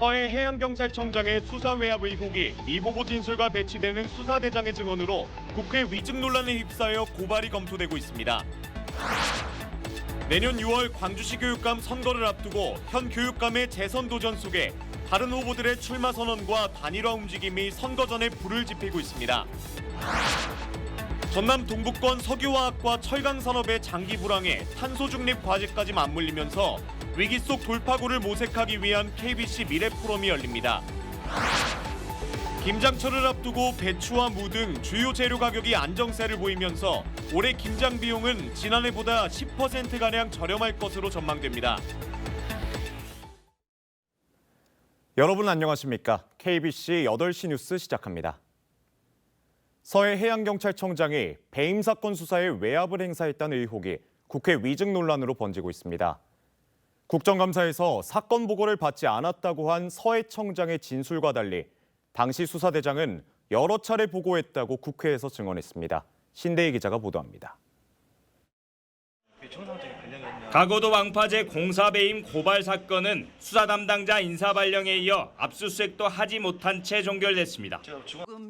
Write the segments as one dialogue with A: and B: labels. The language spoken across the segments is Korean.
A: 서해 해양경찰청장의 수사 외압 의혹이 미보고 진술과 배치되는 수사대장의 증언으로 국회 위증 논란에 휩싸여 고발이 검토되고 있습니다. 내년 6월 광주시 교육감 선거를 앞두고 현 교육감의 재선 도전 속에 다른 후보들의 출마 선언과 단일화 움직임이 선거 전에 불을 지피고 있습니다. 전남 동북권 석유화학과 철강산업의 장기 불황에 탄소 중립 과제까지 맞물리면서 위기 속 돌파구를 모색하기 위한 KBC 미래 포럼이 열립니다. 김장철을 앞두고 배추와 무 등 주요 재료 가격이 안정세를 보이면서 올해 김장 비용은 지난해보다 10%가량 저렴할 것으로 전망됩니다.
B: 여러분 안녕하십니까? KBC 8시 뉴스 시작합니다. 서해 해양경찰청장이 배임 사건 수사에 외압을 행사했다는 의혹이 국회 위증 논란으로 번지고 있습니다. 국정감사에서 사건 보고를 받지 않았다고 한 서해 청장의 진술과 달리 당시 수사대장은 여러 차례 보고했다고 국회에서 증언했습니다. 신대희 기자가 보도합니다.
C: 가고도 왕파제 공사 배임 고발 사건은 수사 담당자 인사 발령에 이어 압수수색도 하지 못한 채 종결됐습니다.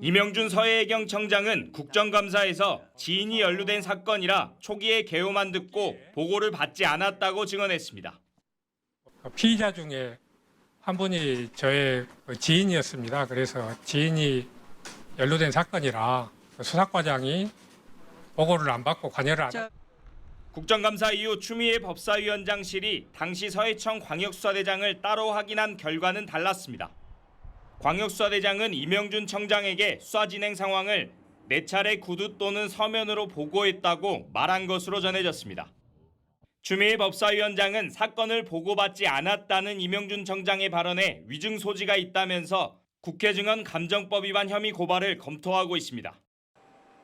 C: 이명준 서해경 청장은 국정감사에서 지인이 연루된 사건이라 초기에 개요만 듣고 보고를 받지 않았다고 증언했습니다.
D: 피의자 중에 한 분이 저의 그 지인이었습니다. 그래서 지인이 연루된 사건이라 그 수사과장이 보고를 안 받고 관여를 안
E: 자,
C: 국정감사 이후 추미애 법사위원장실이 당시 서해청 광역수사대장을 따로 확인한 결과는 달랐습니다. 광역수사대장은 이명준 청장에게 수사 진행 상황을 네 차례 구두 또는 서면으로 보고했다고 말한 것으로 전해졌습니다. 추미애 법사위원장은 사건을 보고받지 않았다는 이명준 청장의 발언에 위증 소지가 있다면서 국회 증언 감정법 위반 혐의 고발을 검토하고 있습니다.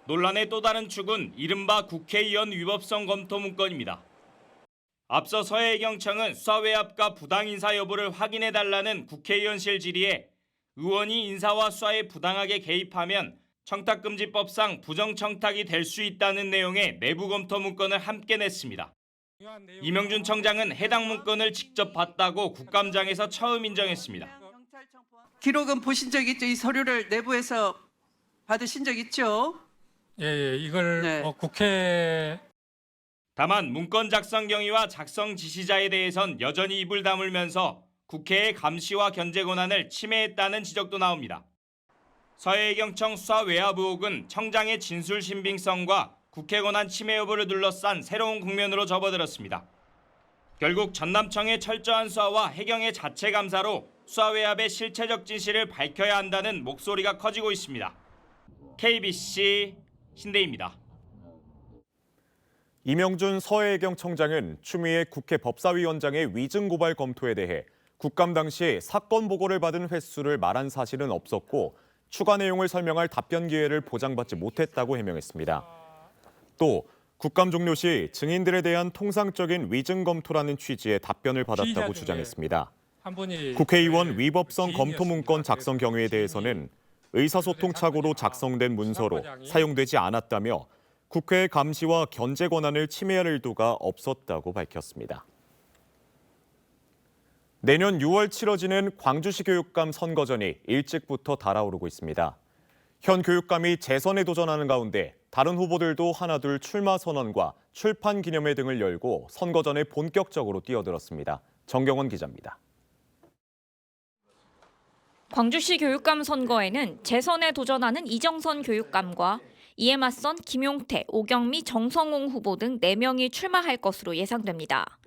C: 논란의 또 다른 축은 이른바 국회의원 위법성 검토 문건입니다. 앞서 서해경청은 수사 외압과 부당 인사 여부를 확인해 달라는 국회의원실 질의에 의원이 인사와 수사에 부당하게 개입하면 청탁금지법상 부정청탁이 될 수 있다는 내용의 내부 검토 문건을 함께 냈습니다. 이명준 청장은 해당 문건을 직접 봤다고 국감장에서 처음 인정했습니다.
E: 기록은 보신 적 있죠? 이 서류를 내부에서 받으신 적 있죠?
D: 예, 예, 이걸
E: 네.
D: 뭐 국회
C: 다만 문건 작성 경위와 작성 지시자에 대해선 여전히 입을 다물면서 국회의 감시와 견제 권한을 침해했다는 지적도 나옵니다. 서해경청 수사 외압 의혹은 청장의 진술 신빙성과 국회 권한 침해 여부를 둘러싼 새로운 국면으로 접어들었습니다. 결국 전남청의 철저한 수사와 해경의 자체 감사로 수사 외압의 실체적 진실을 밝혀야 한다는 목소리가 커지고 있습니다. KBC 신대입니다.
B: 이명준 서해경 청장은 추미애 국회 법사위원장의 위증 고발 검토에 대해 국감 당시 사건 보고를 받은 횟수를 말한 사실은 없었고 추가 내용을 설명할 답변 기회를 보장받지 못했다고 해명했습니다. 또 국감 종료 시 증인들에 대한 통상적인 위증 검토라는 취지의 답변을 받았다고 주장했습니다. 국회의원
D: 저의
B: 위법성 검토. 문건 작성 경위에 대해서는 의사소통 착오로 작성된 문서로 사용되지 않았다며 국회의 감시와 견제 권한을 침해할 의도가 없었다고 밝혔습니다. 내년 6월 치러지는 광주시 교육감 선거전이 일찍부터 달아오르고 있습니다. 현 교육감이 재선에 도전하는 가운데 다른 후보들도 하나둘 출마 선언과 출판 기념회 등을 열고 선거 전에 본격적으로 뛰어들었습니다. 정경원 기자입니다.
F: 광주시 교육감 선거에는 재선에 도전하는 이정선 교육감과 이에 맞선 김용태, 오경미, 정성홍 후보 등 4명이 출마할 것으로 예상됩니다.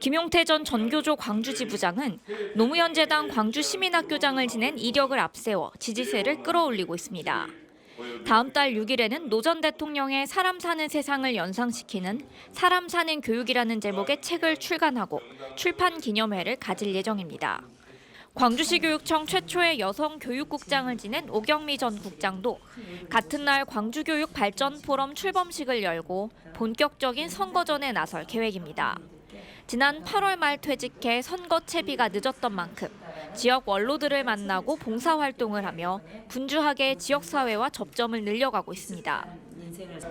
F: 김용태 전 전교조 광주지 부장은 노무현 재단 광주 시민학교장을 지낸 이력을 앞세워 지지세를 끌어올리고 있습니다. 다음 달 6일에는 노 전 대통령의 사람 사는 세상을 연상시키는 사람 사는 교육이라는 제목의 책을 출간하고 출판 기념회를 가질 예정입니다. 광주시 교육청 최초의 여성 교육국장을 지낸 오경미 전 국장도 같은 날 광주교육 발전 포럼 출범식을 열고 본격적인 선거전에 나설 계획입니다. 지난 8월 말 퇴직해 선거 채비가 늦었던 만큼 지역 원로들을 만나고 봉사활동을 하며 분주하게 지역사회와 접점을 늘려가고 있습니다.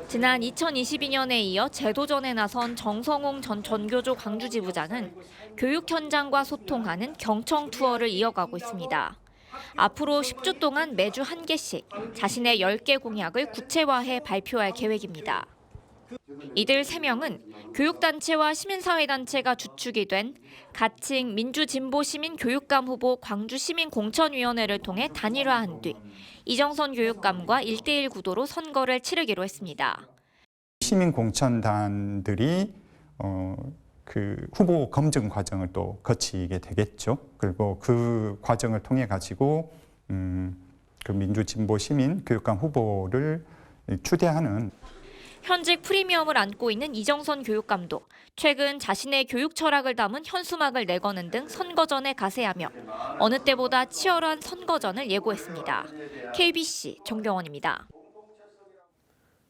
F: 지난 2022년에 이어 재도전에 나선 정성홍 전 전교조 광주지부장은 교육 현장과 소통하는 경청 투어를 이어가고 있습니다. 앞으로 10주 동안 매주 한 개씩 자신의 10개 공약을 구체화해 발표할 계획입니다. 이들 3명은 교육단체와 시민사회단체가 주축이 된 가칭 민주진보시민교육감 후보 광주시민공천위원회를 통해 단일화한 뒤 이정선 교육감과 1대1 구도로 선거를 치르기로 했습니다.
G: 시민 공천단들이 어, 그 후보 검증 과정을 또 거치게 되겠죠. 그리고 그 과정을 통해 가지고 음, 그 민주 진보 시민 교육감 후보를 추대하는
F: 현직 프리미엄을 안고 있는 이정선 교육감도 최근 자신의 교육 철학을 담은 현수막을 내거는 등 선거전에 가세하며 어느 때보다 치열한 선거전을 예고했습니다. KBC 정경원입니다.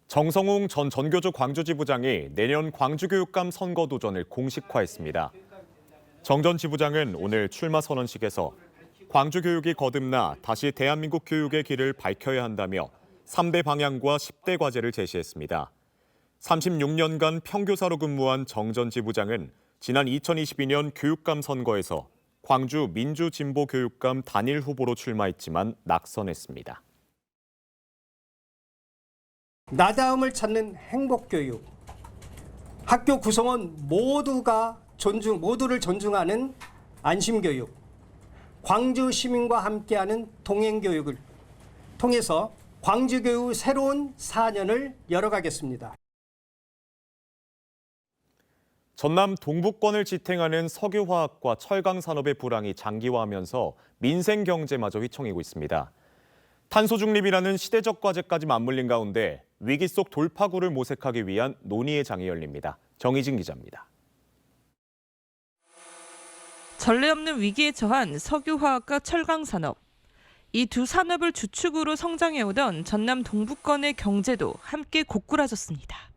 B: 정성웅 전 전교조 광주지 부장이 내년 광주교육감 선거 도전을 공식화했습니다. 정 전 지부장은 오늘 출마 선언식에서 광주 교육이 거듭나 다시 대한민국 교육의 길을 밝혀야 한다며 3대 방향과 10대 과제를 제시했습니다. 36년간 평교사로 근무한 정전 지부장은 지난 2022년 교육감 선거에서 광주 민주진보교육감 단일 후보로 출마했지만 낙선했습니다.
H: 나다움을 찾는 행복교육. 학교 구성원 모두가 존중, 모두를 존중하는 안심교육. 광주 시민과 함께하는 동행교육을 통해서 광주교육 새로운 4년을 열어가겠습니다.
B: 전남 동북권을 지탱하는 석유화학과 철강 산업의 불황이 장기화하면서 민생 경제마저 휘청이고 있습니다. 탄소 중립이라는 시대적 과제까지 맞물린 가운데 위기 속 돌파구를 모색하기 위한 논의의 장이 열립니다. 정희진 기자입니다.
I: 전례 없는 위기에 처한 석유화학과 철강 산업. 이 두 산업을 주축으로 성장해오던 전남 동부권의 경제도 함께 고꾸라졌습니다.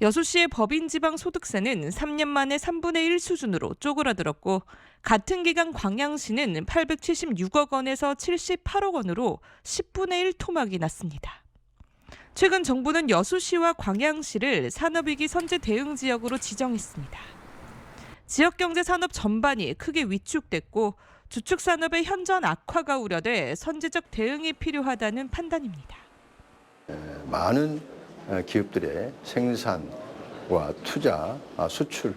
I: 여수시의 법인 지방 소득세는 3년 만에 3분의 1 수준으로 쪼그라들었고 같은 기간 광양시는 876억 원에서 78억 원으로 10분의 1 토막이 났습니다. 최근 정부는 여수시와 광양시를 산업위기 선제 대응 지역으로 지정했습니다. 지역 경제 산업 전반이 크게 위축됐고 주축 산업의 현전 악화가 우려돼 선제적 대응이 필요하다는 판단입니다.
J: 많은 어, 기업들의 생산과 투자, 아, 수출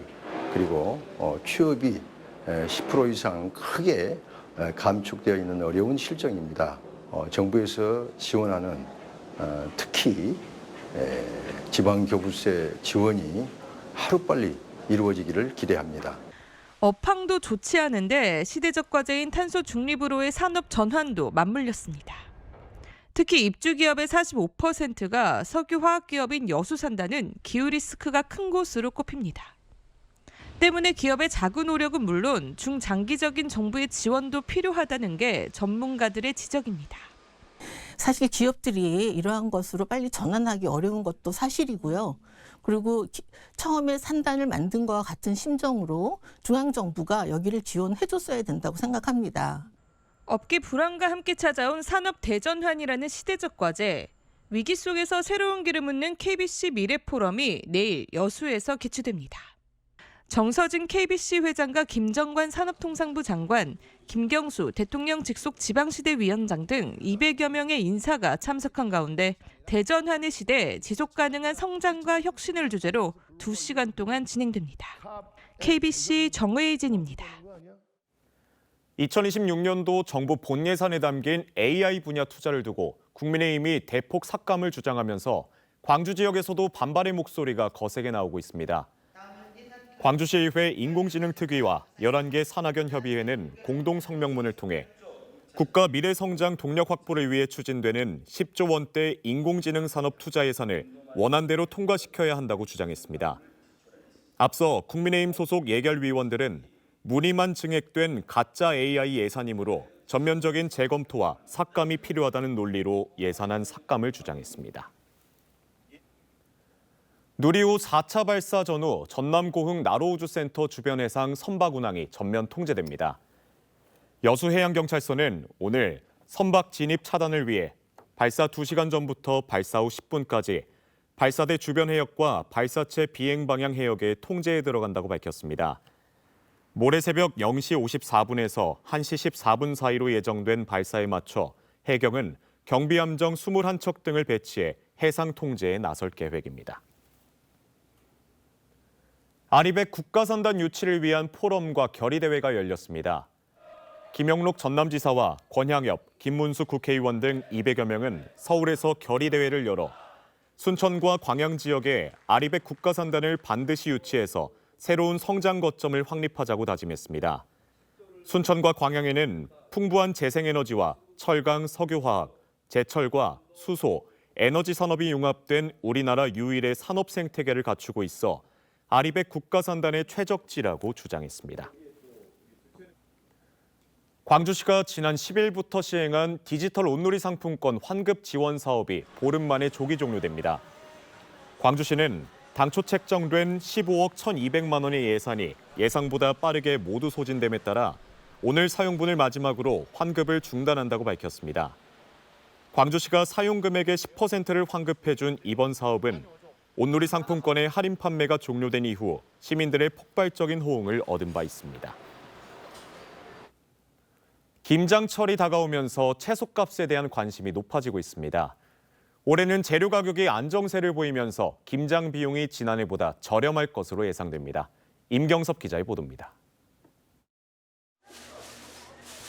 J: 그리고 어, 취업이 10% 이상 크게 에, 감축되어 있는 어려운 실정입니다. 어, 정부에서 지원하는 어, 특히 에, 지방교부세 지원이 하루빨리 이루어지기를 기대합니다.
I: 업황도 좋지 않은데 시대적 과제인 탄소 중립으로의 산업 전환도 맞물렸습니다. 특히 입주 기업의 45%가 석유 화학 기업인 여수산다는 기후 리스크가 큰 곳으로 꼽힙니다. 때문에 기업의 자구 노력은 물론 중장기적인 정부의 지원도 필요하다는 게 전문가들의 지적입니다.
K: 사실 기업들이 이러한 것으로 빨리 전환하기 어려운 것도 사실이고요. 그리고 기- 처음에 산단을 만든 것과 같은 심정으로 중앙정부가 여기를 지원해줬어야 된다고 생각합니다.
I: 업계 불안과 함께 찾아온 산업 대전환이라는 시대적 과제. 위기 속에서 새로운 길을 묻는 KBC 미래 포럼이 내일 여수에서 개최됩니다. 정서진 KBC 회장과 김정관 산업통상부 장관, 김경수 대통령 직속 지방시대 위원장 등 200여 명의 인사가 참석한 가운데 대전환의 시대 지속 가능한 성장과 혁신을 주제로 2시간 동안 진행됩니다. KBC 정의진입니다.
B: 2026년도 정부 본 예산에 담긴 AI 분야 투자를 두고 국민의힘이 대폭 삭감을 주장하면서 광주 지역에서도 반발의 목소리가 거세게 나오고 있습니다. 광주시의회 인공지능특위와 11개 산학연 협의회는 공동 성명문을 통해 국가 미래 성장 동력 확보를 위해 추진되는 10조 원대 인공지능 산업 투자 예산을 원안대로 통과시켜야 한다고 주장했습니다. 앞서 국민의힘 소속 예결위원들은 문의만 증액된 가짜 AI 예산이므로 전면적인 재검토와 삭감이 필요하다는 논리로 예산안 삭감을 주장했습니다. 누리호 4차 발사 전후 전남 고흥 나로우주센터 주변 해상 선박 운항이 전면 통제됩니다. 여수해양경찰서는 오늘 선박 진입 차단을 위해 발사 2시간 전부터 발사 후 10분까지 발사대 주변 해역과 발사체 비행 방향 해역의 통제에 들어간다고 밝혔습니다. 모레 새벽 0시 54분에서 1시 14분 사이로 예정된 발사에 맞춰 해경은 경비함정 21척 등을 배치해 해상 통제에 나설 계획입니다. 아리백 국가선단 유치를 위한 포럼과 결의대회가 열렸습니다. 김영록 전남지사와 권향엽, 김문수 국회의원 등 200여 명은 서울에서 결의대회를 열어 순천과 광양 지역에 아리백 국가선단을 반드시 유치해서 새로운 성장 거점을 확립하자고 다짐했습니다. 순천과 광양에는 풍부한 재생에너지와 철강, 석유화학, 제철과 수소, 에너지 산업이 융합된 우리나라 유일의 산업 생태계를 갖추고 있어 아리백 국가선단의 최적지라고 주장했습니다. 광주시가 지난 10일부터 시행한 디지털 온누리 상품권 환급 지원 사업이 보름 만에 조기 종료됩니다. 광주시는 당초 책정된 15억 1,200만 원의 예산이 예상보다 빠르게 모두 소진됨에 따라 오늘 사용분을 마지막으로 환급을 중단한다고 밝혔습니다. 광주시가 사용 금액의 10%를 환급해준 이번 사업은 온누리 상품권의 할인 판매가 종료된 이후 시민들의 폭발적인 호응을 얻은 바 있습니다. 김장철이 다가오면서 채소값에 대한 관심이 높아지고 있습니다. 올해는 재료 가격이 안정세를 보이면서 김장 비용이 지난해보다 저렴할 것으로 예상됩니다. 임경섭 기자의 보도입니다.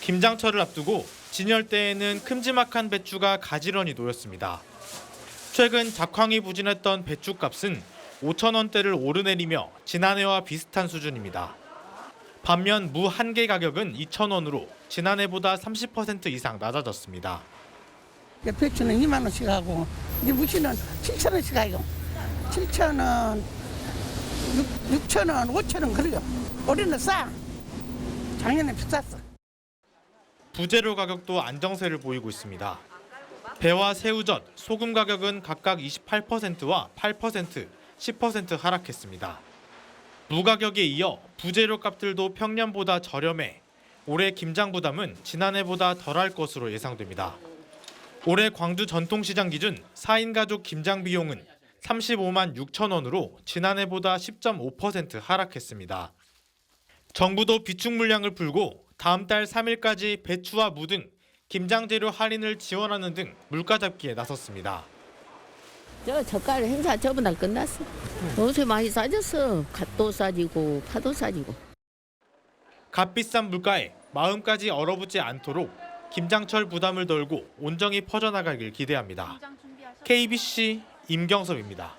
A: 김장철을 앞두고 진열대에는 큼지막한 배추가 가지런히 놓였습니다. 최근 작황이 부진했던 배추값은 5천 원대를 오르내리며 지난해와 비슷한 수준입니다. 반면 무 한 개 가격은 2천 원으로 지난해보다 30% 이상 낮아졌습니다.
L: 배추는 2만 원씩 하고 이제 무시는 7천 원씩 하요. 7천 원, 6, 6천 원, 5천 원 그래요. 올해는 싸. 작년에 비쌌어.
A: 부재료 가격도 안정세를 보이고 있습니다. 배와 새우젓, 소금 가격은 각각 28%와 8%, 10% 하락했습니다. 무 가격에 이어 부재료 값들도 평년보다 저렴해 올해 김장 부담은 지난해보다 덜할 것으로 예상됩니다. 올해 광주 전통시장 기준 4인 가족 김장 비용은 35만 6천 원으로 지난해보다 10.5% 하락했습니다. 정부도 비축 물량을 풀고 다음 달 3일까지 배추와 무 등 김장 재료 할인을 지원하는 등 물가 잡기에 나섰습니다.
M: 저 젓갈 행사 저번날 끝났어. 요새 많이 싸졌어. 갓도 싸지고 파도 싸지고.
A: 값비싼 물가에 마음까지 얼어붙지 않도록 김장철 부담을 덜고 온정이 퍼져나가길 기대합니다. KBC 임경섭입니다.